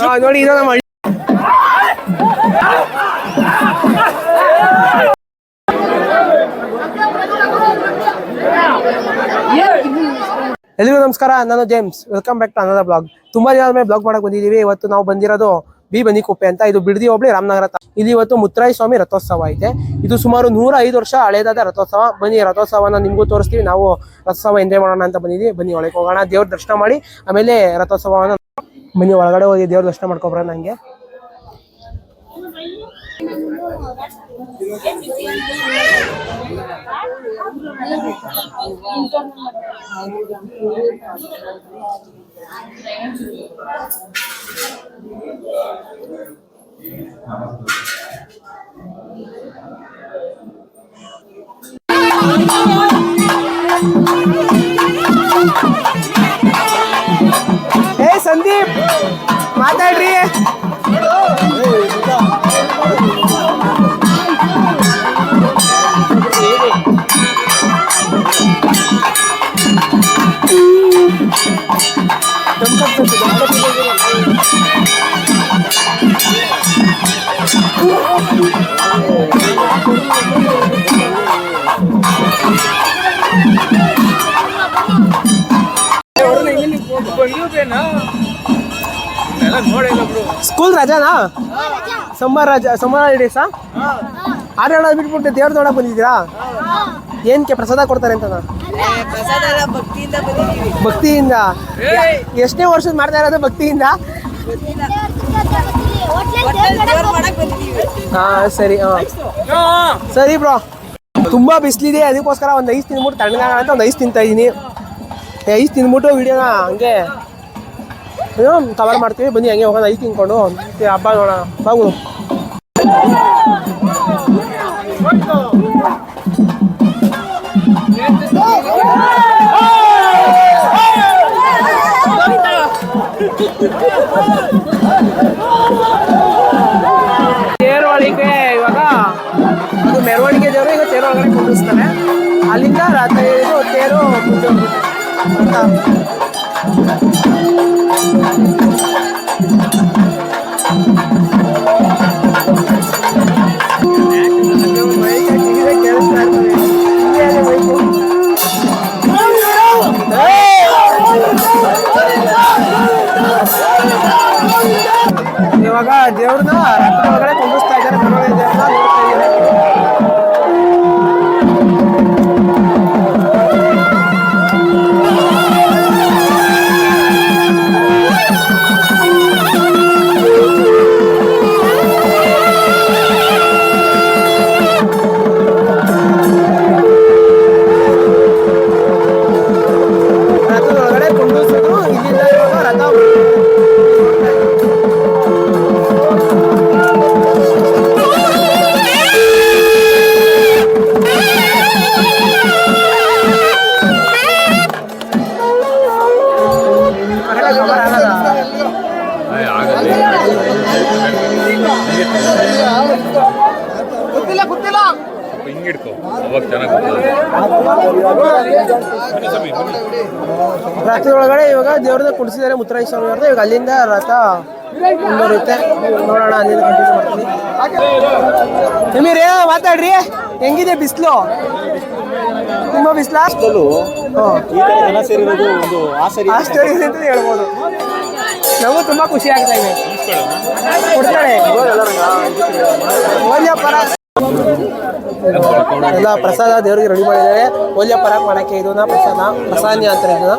ಹಾ, ನೋಡಿ ಇದು ನಮ್ಮ ಹಳ್ಳಿ. ಎಲ್ರಿಗೂ ನಮಸ್ಕಾರ ನಾನು ಜೇಮ್ಸ್ ವೆಲ್ಕಮ್ ಬ್ಯಾಕ್ ಟು ಅನದ ಬ್ಲಾಗ್ ತುಂಬಾ ದಿನ ಆದ್ಮೇಲೆ ಬ್ಲಾಗ್ ಮಾಡಕ್ ಬಂದಿದೀವಿ ಇವತ್ತು ನಾವು ಬಂದಿರೋದು ಬಿ ಬನಿಕೊಪ್ಪೆ ಅಂತ. ಇದು ಬಿಡದಿ ಹೋಬಳಿ ರಾಮನಗರ ಇಲ್ಲಿ ಇವತ್ತು ಮುತ್ತರಾಯ ಸ್ವಾಮಿ ರಥೋತ್ಸವ ಐತೆ. ಇದು ಸುಮಾರು ನೂರ ಐದು ವರ್ಷ ಹಳೇದಾದ ರಥೋತ್ಸವ. ಬನ್ನಿ, ರಥೋತ್ಸವನ ನಿಮಗೂ ತೋರಿಸ್ತೀವಿ. ನಾವು ರಥೋತ್ಸವ ಎಂಜಾಯ್ ಮಾಡೋಣ ಅಂತ ಬಂದಿದ್ದೀವಿ ಬನ್ನಿ, ಒಳಗೆ ಹೋಗೋಣ. ದೇವ್ರ ದರ್ಶನ ಮಾಡಿ, ಆಮೇಲೆ ರಥೋತ್ಸವನ ಬನ್ನಿ, ಒಳಗಡೆ ಹೋಗಿ ದೇವ್ರ ದರ್ಶನ ಮಾಡ್ಕೊಬ್ರ ನಂಗೆ ಏ ಸ್ಕೂಲ್ ರಜಾನಾ? ಸಮ್ಮರ್ ರಜಾ ಸಮ್ಮರ್ ಹಾಲಿಡೇಸಾ ಆಡೋಣ ಬಿಟ್ಬಿಟ್ಟು ದೇವ್ರ ದೊಡ್ಡ ಬಂದಿದ್ದೀರಾ? ಏನಕ್ಕೆ ಪ್ರಸಾದ ಕೊಡ್ತಾರೆ ಅಂತ ಭಕ್ತಿಯಿಂದ. ಎಷ್ಟನೇ ವರ್ಷದ ಮಾಡ್ತಾ ಇರೋದು ಭಕ್ತಿಯಿಂದ? ಸರಿ ಸರಿ, ಬ್ರೋ. ತುಂಬಾ ಬಿಸಿಲಿದೆ, ಅದಕ್ಕೋಸ್ಕರ ಒಂದು ಐಸ್ ತಿನ್ಬಿಟ್ಟು ತಣ್ಣಗಾಗ ಅಂತ ಒಂದು ಐಸ್ ತಿಂತಾ ಇದೀನಿ. ಐಸ್ ತಿಂದ್ಬಿಟ್ಟು ವಿಡಿಯೋನ ಹಂಗೆ ಕವರ್ ಮಾಡ್ತೀವಿ. ಬನ್ನಿ, ಹಂಗೆ ಹೋಗೋಣ, ಐಸ್ ತಿನ್ಕೊಂಡು. ಹಬ್ಬ ನೋಡೋಣ. ಬಾಗು. ಹೋಗುತ್ತೆ ಅಂತ. ಮೈಕ್ ಹಾಕಿದ್ರೆ ಕೇಳಿಸ್ತಾ ಇರ್ತದೆ. ಹಿಂಗೆ ಇದೆ ಮೈಕು. ಇವಾಗ ದೇವ್ರನ್ನ ಕುಡಿಸಿದ್ದಾರೆ ಮುತ್ತರಾಯ ಸ್ವಾಮಿ ಅವ್ರದ್ದು. ಇವಾಗ ಅಲ್ಲಿಂದ ರಥ ಮುಂದುವರಿಯುತ್ತೆ. ನೋಡೋಣ ಅಲ್ಲಿಂದ ಕಂಟಿನ್ಯೂ ಮಾಡ್ತೀನಿ. ನಿಮಗೆ ಮಾತಾಡ್ರಿ. ಹೆಂಗಿದೆ ಬಿಸಿಲು? ತುಂಬಾ ಬಿಸಿಲು? ಇದೆ ಅಂತ ಹೇಳ್ಬೋದು. ನಮಗೂ ತುಂಬಾ ಖುಷಿ ಆಗ್ತಾ ಇದೆ. ಕೊಡ್ತಾಳೆ. ಓಲ್ಯ ಪರ ಎಲ್ಲ ಪ್ರಸಾದ ದೇವರಿಗೆ ರೆಡಿ ಮಾಡಿದ್ದಾರೆ. ಒಳ್ಳೆ ಪರಾಕ್ ಮಾಡಕ್ಕೆ ಇದನ್ನ ಪ್ರಸಾದ ಪ್ರಸಾದ್ಯ ಅಂತಾರೆ ಇದನ್ನ.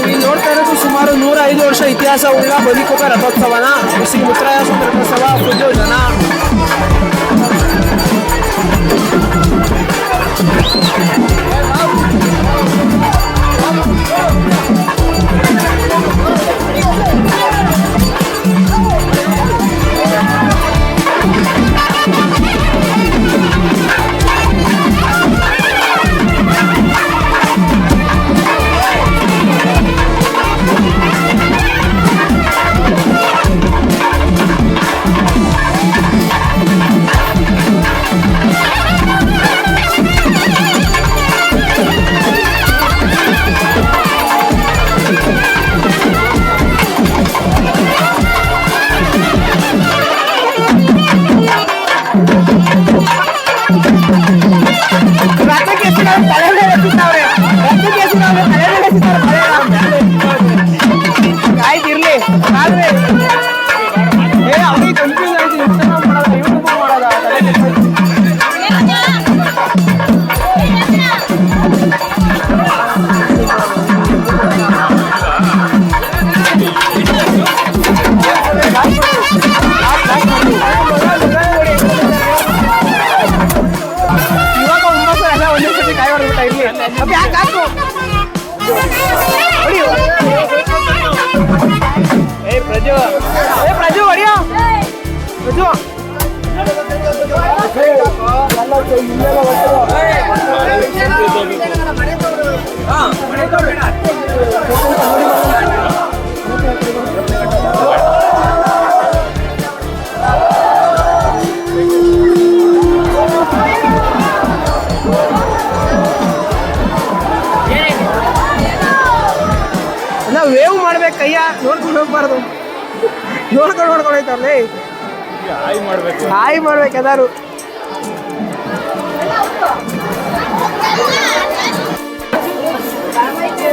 ಇಲ್ಲಿ ನೋಡ್ತಾ ಇರೋದು ಸುಮಾರು ನೂರ ಐದು ವರ್ಷ ಇತಿಹಾಸ ಉಳ್ಳ ಬದುಕುವ ರಥೋತ್ಸವನ. ಶ್ರೀ ಮುತ್ತರಾಯ ಸುಂದರ ಪ್ರಸವ ಜನ ವೇವ್ ಮಾಡ್ಬೇಕು ಅಯ್ಯ ನೋಡ್ಕೊಂಡು ಹೋಗ್ಬಾರ್ದು. ನೋಡ್ಕೊಂಡು ನೋಡ್ಕೊಂಡು ಹೋಯ್ತಾರಲ್ಲೇ ಹಾಯ್ ಮಾಡ್ಬೇಕು. ಹಾಯ್ ಮಾಡ್ಬೇಕು ಎಲ್ಲಾರು.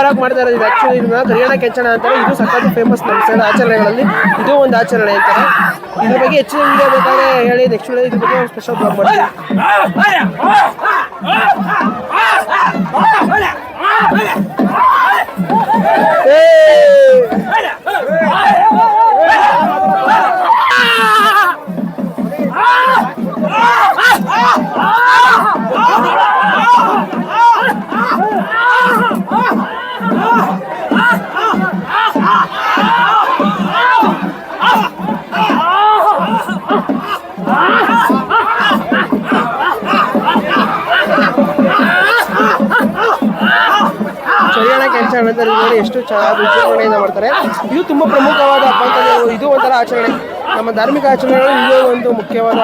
ಗೋಲ್ಯ ಪರಾಕ್ ಮಾಡ್ತಾ ಇರೋದು ಆಕ್ಚುಲಿ ಇದನ್ನ ಕರಿಯಾಣ ಕೆಂಚಣ ಅಂತಾರೆ. ಇದು ಸಖತ್ ಫೇಮಸ್ ನಮ್ಮ ಸೈಡ್ ಆಚರಣೆಗಳಲ್ಲಿ ಇದು ಒಂದು ಆಚರಣೆ ಅಂತಾರೆ. ಇದ್ರ ಬಗ್ಗೆ ಹೆಚ್ಚಿನ ವಿಡಿಯೋ ಬೇಕಾದ್ರೆ ಹೇಳಿ ನೆಕ್ಸ್ಟ್ ಇದ್ರ ಬಗ್ಗೆ ಸ್ಪೆಷಲ್ ಬ್ಲಾಗ್ ಮಾಡ್ತೀವಿ ಏ! ಸರಿಯಾದ ಕೆಲಸ ಅಂತ ಎಷ್ಟು ಚೆನ್ನಾಗಿ ವಿಜೃಂಭಣೆಯಿಂದ ಮಾಡ್ತಾರೆ. ಇದು ತುಂಬ ಪ್ರಮುಖವಾದ ಹಬ್ಬ ಅಂತ ಇದು ಒಂಥರ ಆಚರಣೆ. ನಮ್ಮ ಧಾರ್ಮಿಕ ಆಚರಣೆಗಳು ಇದು ಒಂದು ಮುಖ್ಯವಾದ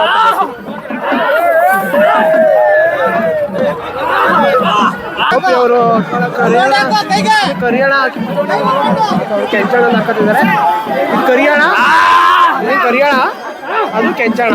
ಅವರು ಕರಿಯಾಣ ಕರಿಯಾಣ. ಕೆಂಚಣ ಹಾಕತ್ತಿದ್ದಾರೆ. ಕರಿಯಾಣ? ಕರಿಯಾಣ? ಅದು ಕೆಂಚಣ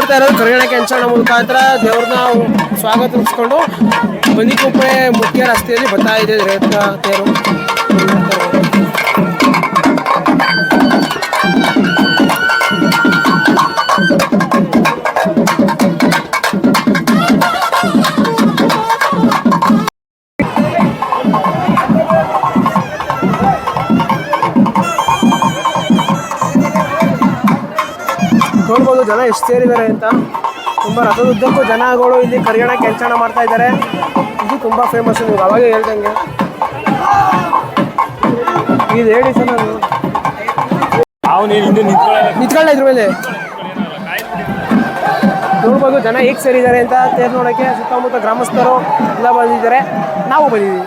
ನೋಡ್ತಾ ಇರೋದು ಕರಿಗಣ ಕೆಂಚಣ ಮುಖಾಂತರ ದೇವ್ರನ್ನ ಸ್ವಾಗತಿಸ್ಕೊಂಡು ಬನ್ನಿಕೊಪ್ಪೆ ಮುಖ್ಯ ರಸ್ತೆಯಲ್ಲಿ ಬರ್ತಾ ಇದೆ ರೇಟ್ ತೇರು. ನೋಡ್ಬೋದು ಜನ ಎಷ್ಟು ಸೇರಿದ್ದಾರೆ ಅಂತ. ತುಂಬ ರಥದುದ್ದಕ್ಕೂ ಜನಗಳು ಇಲ್ಲಿ ಕರಿಗಣ ಕೆಂಚಣ ಮಾಡ್ತಾ ಇದ್ದಾರೆ. ಇದು ತುಂಬ ಫೇಮಸ್ ನೀವು ಅವಾಗ ಹೇಳ್ದಂಗೆ. ಇದು ಹೇಳಿ ಸರ್ ನಾನು. ನಿಂತ್ಕೊಳ್ಳ ಇದ್ರ ಮೇಲೆ. ನೋಡ್ಬೋದು ಜನ ಹೇಗೆ ಸೇರಿದ್ದಾರೆ ಅಂತ ತೇರ್ ನೋಡೋಕ್ಕೆ ಸುತ್ತಮುತ್ತ ಗ್ರಾಮಸ್ಥರು ಎಲ್ಲ ಬಂದಿದ್ದಾರೆ. ನಾವು ಬಂದಿದ್ದೀವಿ.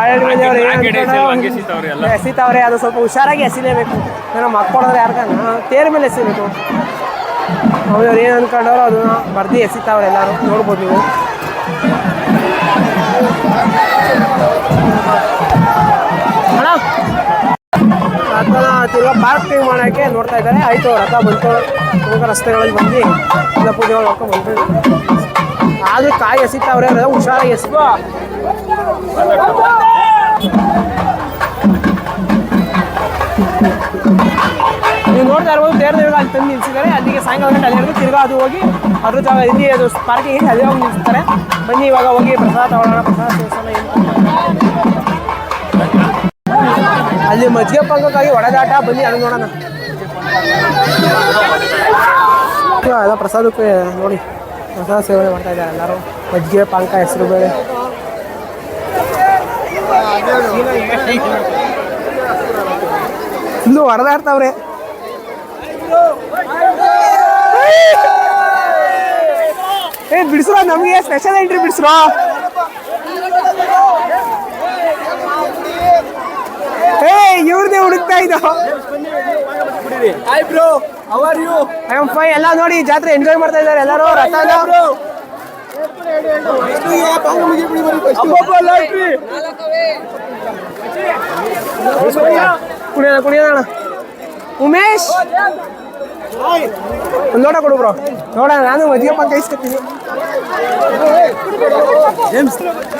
ಬಾಳೆಹಣ್ಣು ಎಸಿತಾವ್ರೆ ಅದು ಸ್ವಲ್ಪ ಹುಷಾರಾಗಿ ಎಸಿಲೇಬೇಕು. ಏನೋ ಮಕ್ಕೊಡೋದ್ರೆ ಯಾರ್ಗಾನ ತೇರ ಮೇಲೆ ಎಸಿಬೇಕು. ಅವ್ರು ಏನು ಅನ್ಕೊಂಡವ್ರು ಅದನ್ನ ಬರ್ದು ಎಸಿತಾವ್ರೆ ಎಲ್ಲರೂ. ನೋಡ್ಬೋದು ನೀವು. ರಥನ ತಿರ್ಗಾ ಪಾರ್ಕಿಂಗ್ ಮಾಡೋಕ್ಕೆ ನೋಡ್ತಾ ಇದ್ದಾರೆ. ಆಯಿತು ರಥ ಬಂತು. ಇವಾಗ ರಸ್ತೆಗಳಲ್ಲಿ ಬಂದು ಎಲ್ಲ ಪೂಜೆ ಮಾಡ್ಕೊಂಡು ಬಂತು ಆದರೂ ಕಾಯಿ ಎಸಿತಾವ್ರೆ ಹುಷಾರಾಗಿ ಎಸಿ ನೀವು ದೇವ್ರ ದೇವಾಗ ಅಲ್ಲಿ ತಂದು ನಿಲ್ಸಿದ್ದಾರೆ. ಅಲ್ಲಿಗೆ ಸಾಯಂಕಾಲ ಗಂಟೆ ಅಲ್ಲಿವರೆಗೂ ತಿರ್ಗಾ ಅದು ಹೋಗಿ ಅದ್ರ ಜಾಗ ಇಲ್ಲಿ ಅದು ಪಾರ್ಕಿಂಗ್ ಅಲ್ಲಿ ಹೋಗಿ ನಿಲ್ಸ್ತಾರೆ. ಬನ್ನಿ, ಇವಾಗ ಹೋಗಿ ಪ್ರಸಾದ ತಗೊಳ್ಳೋಣ, ಪ್ರಸಾದ ಸೇವಿಸೋಣ ಅಲ್ಲಿ ಮಜ್ಜಿಗೆ ಪಾಕಕ್ಕಾಗಿ ಒಡೆದಾಟ ಬನ್ನಿ ಅದು ನೋಡೋಣ. ಎಲ್ಲ ಪ್ರಸಾದಕ್ಕೆ ನೋಡಿ, ಪ್ರಸಾದ ಸೇವನೆ ಮಾಡ್ತಾ ಇದ್ದಾರೆ ಎಲ್ಲರೂ. ಮಜ್ಜಿಗೆ ಪಾಂಕ ಹೆಸರು ಬೇಳೆ. ಇನ್ನು ಹೊಡೆದಾಡ್ತಾವ್ರೆ ಏ ಬಿಡಿಸ್ರ ನಮಗೆ ಸ್ಪೆಷಲ್ ಎಂಟ್ರಿ ಬಿಡಿಸ್ರೋ. ಏ ಇವ್ರದೇ ಹುಡುಕ್ತಾ ಇದ್ದ. Hi bro how are you I am fine ಎಲ್ಲ ನೋಡಿ ಜಾತ್ರೆ ಎಂಜಾಯ್ ಮಾಡ್ತಾ ಇದ್ದಾರೆ ಎಲ್ಲರೂ ರಥನ ಕುಣಿಯೋಣ ಕುಡಿಯೋಣ ಉಮೇಶ್! ಒಂದು ಲೋಟ ಕೊಡು ಬ್ರೋ. ನೋಡೋಣ ನಾನು ಮದುವೆ ಪಕ್ಕ ಇಸ್ಕೊತೀನಿ.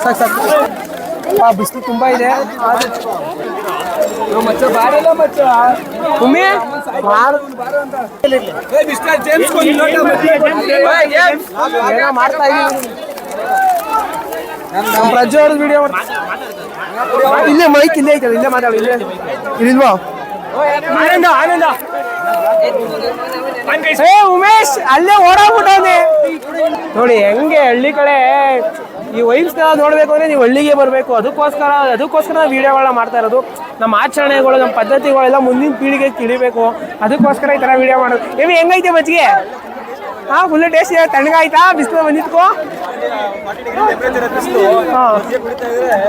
ಸಾಕು ಸಾಕು. ಆ ಬಿಸಿಲು ತುಂಬ ಇದೆ. ಏನೋ ಮಾಡ್ತಾ ಪ್ರಜ್ಜು ಅವ್ರದ್ದು ವಿಡಿಯೋ ಇಲ್ಲೇ ಮೈಕ್ ಇಲ್ಲೇ ಐತಲ್ಲ ಇಲ್ಲೇ ಮಾತಾಡಿ ಇಲ್ಲೇ. ಇಲ್ಲಿಲ್ವಾ? ಆನಂದ ಆನಂದ. ಏ, ಉಮೇಶ್, ಅಲ್ಲೇ ಓಡಾಡ್ಬಿಟ್ಟವನೆ. ನೋಡಿ, ಹೆಂಗೆ ಹಳ್ಳಿ ಕಡೆ ಈ ವೈಬ್ಸ್ನ ನೋಡಬೇಕು ಅಂದ್ರೆ ನೀವು ಹಳ್ಳಿಗೆ ಬರಬೇಕು. ಅದಕ್ಕೋಸ್ಕರ ಅದಕ್ಕೋಸ್ಕರ ವಿಡಿಯೋಗಳನ್ನ ಮಾಡ್ತಾ ಇರೋದು. ನಮ್ಮ ಆಚರಣೆಗಳು, ನಮ್ಮ ಪದ್ಧತಿಗಳೆಲ್ಲ ಮುಂದಿನ ಪೀಳಿಗೆಗೆ ತಿಳಿಬೇಕು. ಅದಕ್ಕೋಸ್ಕರ ಈ ಥರ ವಿಡಿಯೋ ಮಾಡೋದು. ಏವಿ ಹೆಂಗೈತೆ ಮಜ್ಜಿಗೆ? ಹಾಂ ಫುಲ್ ಟೇಸ್ಟ್ ತಣ್ಣಗಾಯ್ತಾ? ಬಿಸಿಲು ಬಂದಿದ್ಕೋ? ಹಾಂ.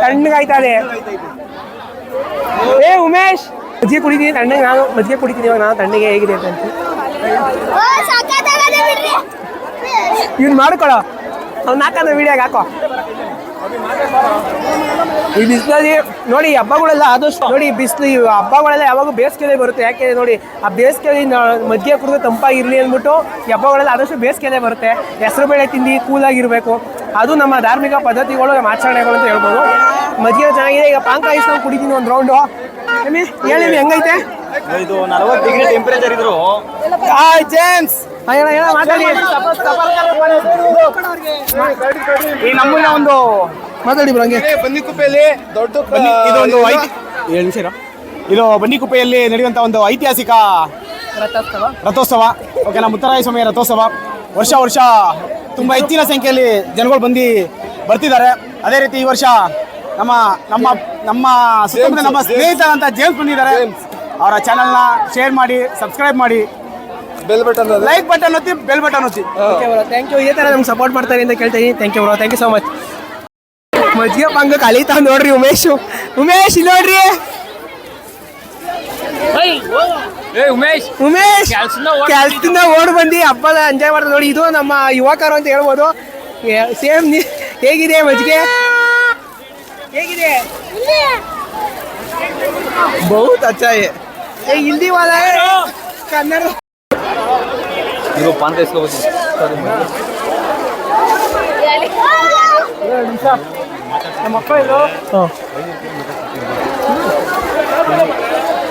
ತಣ್ಣಗಾಯ್ತಾ ಅದೇ? ಏ, ಉಮೇಶ್! ಮಜ್ಜಿಗೆ ಕುಡಿತೀನಿ ತಣ್ಣಗೆ ನಾನು ಮಜ್ಜಿಗೆ ಕುಡಿತೀನಿ ಇವಾಗ ನಾನು ತಣ್ಣಗೆ ಹೇಗಿದೆ ಅಂತ ಇವ್ನು ಮಾಡ್ಕೊಳ. ಅವ್ನು ಹಾಕೋಣ ವಿಡಿಯೋಗೆ ಹಾಕೋ. ಈ ಬಿಸಿಲಲ್ಲಿ ನೋಡಿ ಹಬ್ಬಗಳೆಲ್ಲ ಆದಷ್ಟು ನೋಡಿ ಬಿಸಿಲು ಈ ಹಬ್ಬಗಳೆಲ್ಲ ಯಾವಾಗ ಬೇಸಿಗೆಲೆ ಬರುತ್ತೆ. ಯಾಕೆ ನೋಡಿ ಆ ಬೇಸಿಗೆಲಿ ಮಜ್ಜಿಗೆ ಕುಡಿದು ತಂಪಾಗಿರಲಿ ಅಂದ್ಬಿಟ್ಟು ಈ ಹಬ್ಬಗಳೆಲ್ಲ ಆದಷ್ಟು ಬೇಸಿಗೆಲೆ ಬರುತ್ತೆ. ಹೆಸರು ಬೇಳೆ ತಿಂದು ಕೂಲಾಗಿರಬೇಕು. ಅದು ನಮ್ಮ ಧಾರ್ಮಿಕ ಪದ್ಧತಿಗಳು ನಮ್ಮ ಆಚರಣೆಗಳು ಅಂತ ಹೇಳ್ಬೋದು. ಮಜ್ಜಿಗೆ ಚೆನ್ನಾಗಿದೆ. ಈಗ ಪಾಂಕ ಇಸ್ಕೊಂಡು ಕುಡಿತೀನಿ ಒಂದು ರೌಂಡು ಹೇಳಿ ಹೇಳಿ ಹೆಂಗೈತೆ? ಇದು ನಲವತ್ತು ಡಿಗ್ರಿ ಟೆಂಪರೇಚರ್ ಇದ್ರು. ಹಾಯ್ ಜೇಮ್ಸ್ ಹೇಳ ಹೇಳ ಮಾತಾಡಿ. ಈ ನಮ್ಮನ್ನ ಒಂದು ಮಾತಾಡಿ ಬ್ರೋ ಹಂಗೆ. ಬನ್ನಿಕುಪ್ಪೆಯಲ್ಲಿ ದೊಡ್ಡ ಇದು ಒಂದು ಐತಿ ಏಳು ನಿಮಿಷ ಇರು. ಇದು ಬನ್ನಿಕುಪ್ಪೆಯಲ್ಲಿ ನಡೆಯುವಂತ ಒಂದು ಐತಿಹಾಸಿಕ ರಥೋತ್ಸವ. ಓಕೆ ನಮ್ಮ ಮುತ್ತರಾಯ ಸ್ವಾಮಿ ರಥೋತ್ಸವ. ವರ್ಷ ವರ್ಷ ತುಂಬಾ ಹೆಚ್ಚಿನ ಸಂಖ್ಯೆಯಲ್ಲಿ ಜನಗಳು ಬಂದು ಬರ್ತಿದ್ದಾರೆ. ಅದೇ ರೀತಿ ಈ ವರ್ಷ ನಮ್ಮ ನಮ್ಮ ನಮ್ಮ ಸುತ್ತಮುತ್ತ ನಮ್ಮ ಸ್ನೇಹಿತರಂತ ಜೇಮ್ಸ್ ಬಂದಿದ್ದಾರೆ. ಅವರ ಚಾನಲ್ನ ಶೇರ್ ಮಾಡಿ ಸಬ್ಸ್ಕ್ರೈಬ್ ಮಾಡಿ. ಬೆಲ್ ಬಟನ್ ಲೈಕ್ ಬಟನ್ ಒತ್ತಿ ಬೆಲ್ ಬಟನ್ ಒತ್ತಿ. ಓಕೆ ಬ್ರೋ ಥ್ಯಾಂಕ್ ಯು ಈ ಥರ ನಮ್ಗೆ ಸಪೋರ್ಟ್ ಮಾಡ್ತಾರೆ ಅಂತ ಕೇಳ್ತೀನಿ thank you bro thank you so much ಮಜ್ಜಿಗೆ ಪಂಗ ಕಳೀತಾ ನೋಡ್ರಿ ಉಮೇಶ್. ಉಮೇಶ್ ಇಲ್ಲಿ ನೋಡ್ರಿ ಏ ಉಮೇಶ್. ಉಮೇಶ್ ಕೆಲ್ಸದಿಂದ ಓಡ್ ಬಂದು. ಹಬ್ಬದ ಎಂಜಾಯ್ ಮಾಡ್ತಾರೆ ನೋಡಿ. ಇದು ನಮ್ಮ ಯುವಕರು ಅಂತ ಹೇಳ್ಬೋದು. ಸೇಮ್ ಹೇಗಿದೆ ಮಜ್ಜಿಗೆ? ಹೇಗಿದೆ ಬಹುತ್ ಅಚ್ಚಾ है ये हिंदी वाला है कन्नड़ ಇದು ಪಾನ್ ಕಾಯಿಸ್ಕೋಬೋದು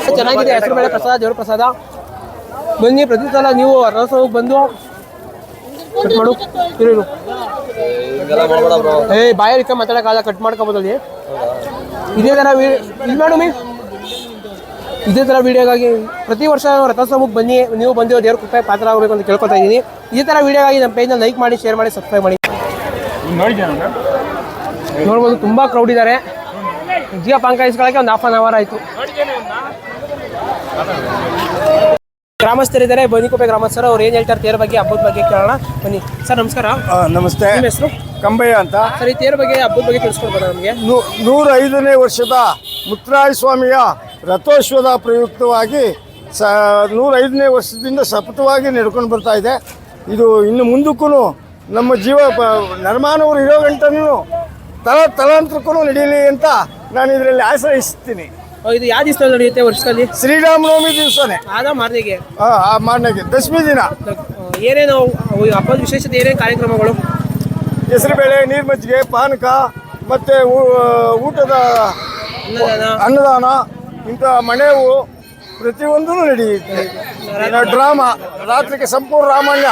ಚೆನ್ನಾಗಿದೆ ಹೆಸರು ಬೇಳೆ ಪ್ರಸಾದ ದೇವ್ರ ಪ್ರಸಾದ ಬನ್ನಿ ಪ್ರತಿ ಸಲ ನೀವು ರಸೋಗಿ ಬಂದು ಕಟ್ ಮಾಡು. ಇರು. ಏ ಬಾಯಲ್ಲಿ ಇಟ್ಕೊಂಡು ಮಾತಾಡೋಕ್ಕಾಗಲ್ಲ ಕಟ್ ಮಾಡ್ಕೊಬೋದಲ್ಲಿ ಇದೇ ಥರ ಇದು ಇಲ್ಲಿ ಮಾಡು ಮೀ. ಇದೇ ಥರ ವಿಡಿಯೋಗಾಗಿ ಪ್ರತಿ ವರ್ಷ ರಥೋತ್ಸವಕ್ಕೆ ಬನ್ನಿ ನೀವು ಬಂದಿರೋ ದೇವ್ರ ಕೃಪೆ ಪಾತ್ರ ಆಗಬೇಕು ಅಂತ ಕೇಳ್ಕೊತಾ ಇದ್ದೀನಿ. ಇದೇ ಥರ ವಿಡಿಯೋಗಾಗಿ ನಮ್ಮ ಪೇಜ್ನ ಲೈಕ್ ಮಾಡಿ ಶೇರ್ ಮಾಡಿ ಸಬ್ಸ್ಕ್ರೈಬ್ ಮಾಡಿ. ನೋಡ್ಬೋದು ತುಂಬ ಕ್ರೌಡ್ ಇದ್ದಾರೆ ಜಿಯೋ ಪಾಂಕ ಇಸ್ಕೊಳ್ಳೋಕ್ಕೆ ಒಂದು ಹಾಫ್ ಆನ್ ಅವರ್ ಆಯಿತು. ಗ್ರಾಮಸ್ಥರಿದ್ದಾರೆ. ಬನಿಕೋಪೆ ಗ್ರಾಮಸ್ಥರು ಅವ್ರು ಏನು ಹೇಳ್ತಾರೆ ತೇರ ಬಗ್ಗೆ ಹಬ್ಬದ ಬಗ್ಗೆ ಕೇಳೋಣ. ಬನ್ನಿ. ಸರ್ ನಮಸ್ಕಾರ. ಆ, ನಮಸ್ತೆ. ನಿಮ್ಮ ಹೆಸರು? ಕಂಬಯ್ಯ ಅಂತ. ಸರ್ ಈ ತೇರ ಬಗ್ಗೆ ಹಬ್ಬದ ಬಗ್ಗೆ ತಿಳಿಸ್ಕೊಡ್ಬೋದಾ ನಮಗೆ? ನೂ- ನೂರ ಐದನೇ ವರ್ಷದ ಮುತ್ತರಾಯ ಸ್ವಾಮಿಯ ರಥೋತ್ಸವದ ಪ್ರಯುಕ್ತವಾಗಿ ಸ ನೂರ ಐದನೇ ವರ್ಷದಿಂದ ಸತತವಾಗಿ ನಡ್ಕೊಂಡು ಬರ್ತಾ ಇದೆ. ಇದು ಇನ್ನು ಮುಂದಕ್ಕೂ ನಮ್ಮ ಜೀವ ಪ- ನರಮಾನವರು ಇರೋ ಗಂಟನೂ ತಲ ತಲಾಂತರಕ್ಕೂ ನಡೀಲಿ ಅಂತ ನಾನು ಇದರಲ್ಲಿ ಆಶ್ರಯಿಸ್ತೀನಿ. ಇದು ಯಾವ ದಿವಸ ನಡೆಯುತ್ತೆ ವರ್ಷದಲ್ಲಿ? ಶ್ರೀರಾಮನವಮಿ ದಿವಸನೇ. ಆದ ಮಾರನೆಗೆ. ಆ ಮಾರನೆಗೆ ದಶಮಿ ದಿನ. ಏನೇನು ಹಬ್ಬದ ವಿಶೇಷತೆ ಏನೇನು ಕಾರ್ಯಕ್ರಮಗಳು? ಹೆಸರುಬೇಳೆ ನೀರು ಮಜ್ಜಿಗೆ ಪಾನಕ ಮತ್ತೆ ಊಟದ ಅನ್ನದಾನ. ಇಂತ ಇಂಥ ಮಣೆವು ಪ್ರತಿಯೊಂದೂ ನಡೆಯುತ್ತೆ. ಡ್ರಾಮಾ ರಾತ್ರಿಗೆ ಸಂಪೂರ್ಣ ರಾಮಾಯಣ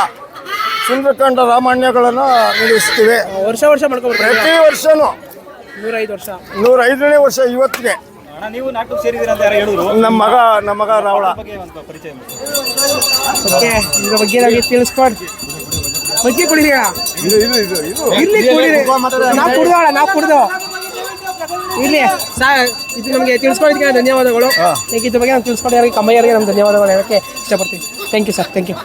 ಸುಂದರಕಾಂಡ ರಾಮಾಯಣಗಳನ್ನು ನಡೆಸ್ತೀವಿ ವರ್ಷ ವರ್ಷ ಮಾಡ್ಕೊಬರ್ತಾರೆ ಪ್ರತಿ ವರ್ಷನೂ. ನೂರೈದು ವರ್ಷ. ನೂರೈದನೇ ವರ್ಷ ಇವತ್ತಿಗೆ. ನೀವು ನಾಟಕ ಸೇರಿದ್ದೀರಾ ಅಂತ ಯಾರು ಹೇಳಿದ್ರು ನಮ್ಮ ಮಗ ನಮ್ಮ ಮಗ ರಾವಣ. ಪರಿಚಯ ಓಕೆ ಇದ್ರ ಬಗ್ಗೆ ನಮಗೆ ತಿಳಿಸ್ಕೊಡಿ. ಬಗ್ಗೆ ಕುಡಿದೀರಾ ಇದು ಇದು ಇದು ಇದು. ಇಲ್ಲಿ ಕುಡಿರಿ. ನಾವು ಕುಡ್ದೋಳ ನಾವು ಕುಡ್ದು. ಇಲ್ಲಿ ಸಾ ಇದು ನಮಗೆ ತಿಳಿಸ್ಕೊಡೋದಕ್ಕೆ ಧನ್ಯವಾದಗಳು. ಈಗ ಇದ್ರ ಬಗ್ಗೆ ನಾನು ತಿಳಿಸ್ಕೊಡೋರಿಗೆ ಕಮ್ಮಯ್ಯರಿಗೆ ನಮ್ಮ ಧನ್ಯವಾದಗಳು ಹೇಳಕ್ಕೆ ಇಷ್ಟಪಡ್ತೀನಿ. Thank you sir thank you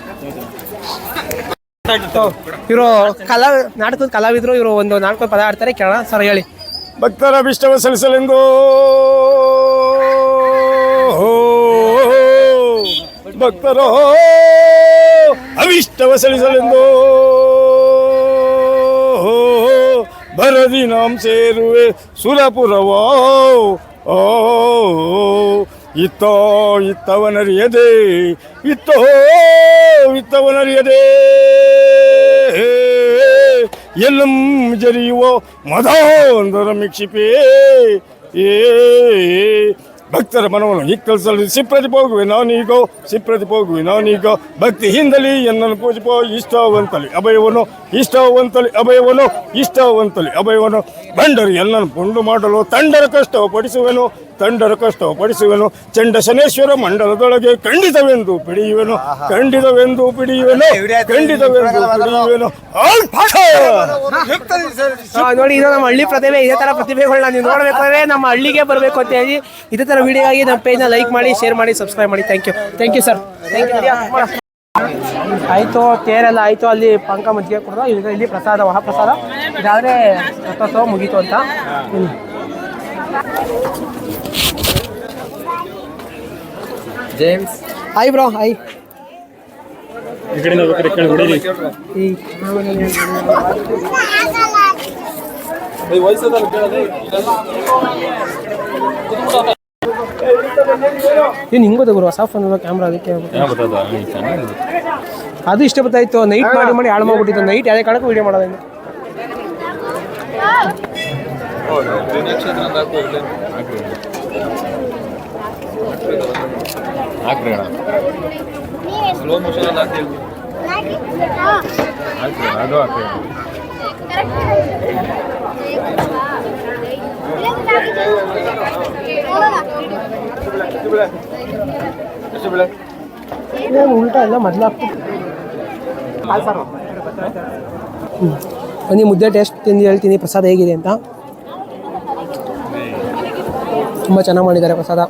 ಇವರು ಕಲಾ ನಾಟಕದ ಕಲಾವಿದರು ಇವರು ಒಂದು ನಾಟಕದ ಪದ ಆಡ್ತಾರೆ ಕೇಳೋಣ. ಸರ್ ಹೇಳಿ. ಭಕ್ತರ ಅಭಿಷ್ಟವ ಸಲ್ಲಿಸಲೆಂದು. ಭಕ್ತರ ಅವಿಷ್ಟವ ಸಲ್ಲಿಸಲೆಂದು ಭರದಿ ನಾಂ ಸೇರುವೆ ಸುರಪುರವೋ. ಓ, ಇತ್ತೋ ಇತ್ತವನರಿಯದೆ ಇತ್ತೋ ಇತ್ತವನರಿಯದೆ ಎಲ್ಲಂ ಜರಿಯುವ ಮದೋಂದರ ಮಿಕ್ಷಿಪೇ. ಏ ಭಕ್ತರ ಮನವನ್ನು ಹಿಕ್ಕಲಸಲು ಸಿಪ್ರತಿ ಹೋಗುವೆ ನಾನೀಗೋ ಸಿಪ್ರತಿ ಹೋಗುವೆ ನಾನೀಗ ಭಕ್ತಿ ಹಿಂದಲಿ ಎನ್ನನ್ನು ಪೂಜಿಪೋ ಇಷ್ಟವಂತಲಿ ಅಭಯವನು ಇಷ್ಟವಂತಲಿ ಅಭಯವನು ಇಷ್ಟವಂತಲಿ ಅಭಯವನು ಬಂಡರು ಎಲ್ಲನ್ನು ಪುಂಡು ಮಾಡಲು ತಂಡರ ಕಷ್ಟ ಪಡಿಸುವೆನು. ತಂಡರ ಕಷ್ಟ ಪಡಿಸುವೆನು ಚಂಡ ಶನೇಶ್ವರ ಮಂಡಲದೊಳಗೆ ಖಂಡಿತವೆಂದು ಪಿಡಿಯುವೆನು. ಖಂಡಿತವೆಂದು ಪಿಡಿಯುವೆನು. ಖಂಡಿತವೆಂದು ಪಿಡಿಯುವೆನು. ನೋಡಿ ಇದು ನಮ್ಮ ಹಳ್ಳಿ ಪ್ರತಿಭೆ ಇದೇ ತರ ಪ್ರತಿಭೆಗಳನ್ನ ನೀವು ನೋಡ್ಬೇಕಾದ್ರೆ ನಮ್ಮ ಹಳ್ಳಿಗೆ ಬರಬೇಕು ಅಂತ ಹೇಳಿ ಇದೇ ತರ ವಿಡಿಯೋ ಆಗಿ ನಮ್ಮ ಪೇಜ್ನ ಲೈಕ್ ಮಾಡಿ ಶೇರ್ ಮಾಡಿ ಸಬ್ಸ್ಕ್ರೈಬ್ ಮಾಡಿ. Thank you thank you sir thank you ಆಯ್ತು ತೇರೆಲ್ಲ ಆಯ್ತು. ಅಲ್ಲಿ ಪಂಕ ಮಜ್ಜಿಗೆ ಕೊಡೋದು. ಈಗ ಇಲ್ಲಿ ಪ್ರಸಾದ ಮಹಾಪ್ರಸಾದ. ಇದಾದ್ರೆ ರಥೋತ್ಸವ ಮುಗೀತು ಅಂತ. ಹ್ಮ್. ಜೇಮ್ಸ್ ಹಾಯ್ ಬ್ರೋ ಹಾಯ್ ಈ ಏನು ಹಿಂಗೆ ಗೊತ್ತ ಗುರು? ಹೊಸ ಫೋನ್ ಕ್ಯಾಮ್ರಾ ಅದಕ್ಕೆ? ಅದು ಇಷ್ಟ ಗೊತ್ತಾಯ್ತು. ನೈಟ್ ಮಾಡಿ ಮಾಡಿ ಹಾಳು ಮಾಡ್ಬಿಟ್ಟಿತ್ತು ನೈಟ್ ಯಾವುದೇ ಕಾರಣಕ್ಕೂ ವಿಡಿಯೋ ಮಾಡೋದು ಇನ್ನು. ಹಾಕ್ರಿ ಅಣ್ಣ. ಸ್ಲೋ ಮೋಷನ್ ಹಾಕಿ ಹಾಕ್ರಿ ಅದು ಹಾಕ್ರಿ ಉಲ್ಟಾ ಎಲ್ಲ ಮೊದಲು ಬನ್ನಿ ಮುದ್ದೆ ಟೇಸ್ಟ್ ತಿಂದು ಹೇಳ್ತೀನಿ ಪ್ರಸಾದ ಹೇಗಿದೆ ಅಂತ. ತುಂಬ ಚೆನ್ನಾಗಿ ಮಾಡಿದ್ದಾರೆ ಪ್ರಸಾದ.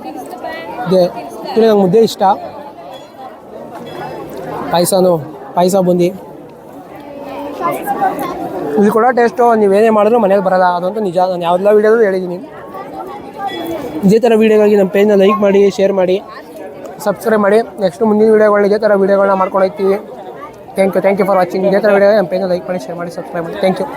ಇದೆ. ಇಲ್ಲಿ ನಂಗೆ ಮುದ್ದೆ ಇಷ್ಟ. ಪಾಯಸನೂ, ಪಾಯಸ ಬೂಂದಿ. ಇದು ಕೊಡೋ ಟೇಸ್ಟು ನೀವೇನೇ ಮಾಡಿದ್ರು ಮನೇಲಿ ಬರಲ್ಲ. ಅದಂತೂ ನಿಜ, ನಾನು ಯಾವ್ದೆಲ್ಲ ವೀಡಿಯೋದಲ್ಲೂ ಹೇಳಿದ್ದೀನಿ ಇದೇ ಥರ ವೀಡಿಯೋಗಾಗಿ ನಮ್ಮ ಪೇಜ್ನ ಲೈಕ್ ಮಾಡಿ ಶೇರ್ ಮಾಡಿ ಸಬ್ಸ್ಕ್ರೈಬ್ ಮಾಡಿ. ನೆಕ್ಸ್ಟ್ ಮುಂದಿನ ವೀಡಿಯೋಗಳನ್ನ ಇದೇ ಥರ ವೀಡಿಯೋಗಳನ್ನ ಮಾಡ್ಕೊಂಡು ಹೋಗ್ತೀವಿ. Thank you thank you for watching ಇದೇ ಥರ ವೀಡಿಯೋ ನಮ್ಮ ಪೇಜ್ನ ಲೈಕ್ ಮಾಡಿ ಶೇರ್ ಮಾಡಿ ಸಬ್ಸ್ಕ್ರೈಬ್ ಮಾಡಿ. Thank you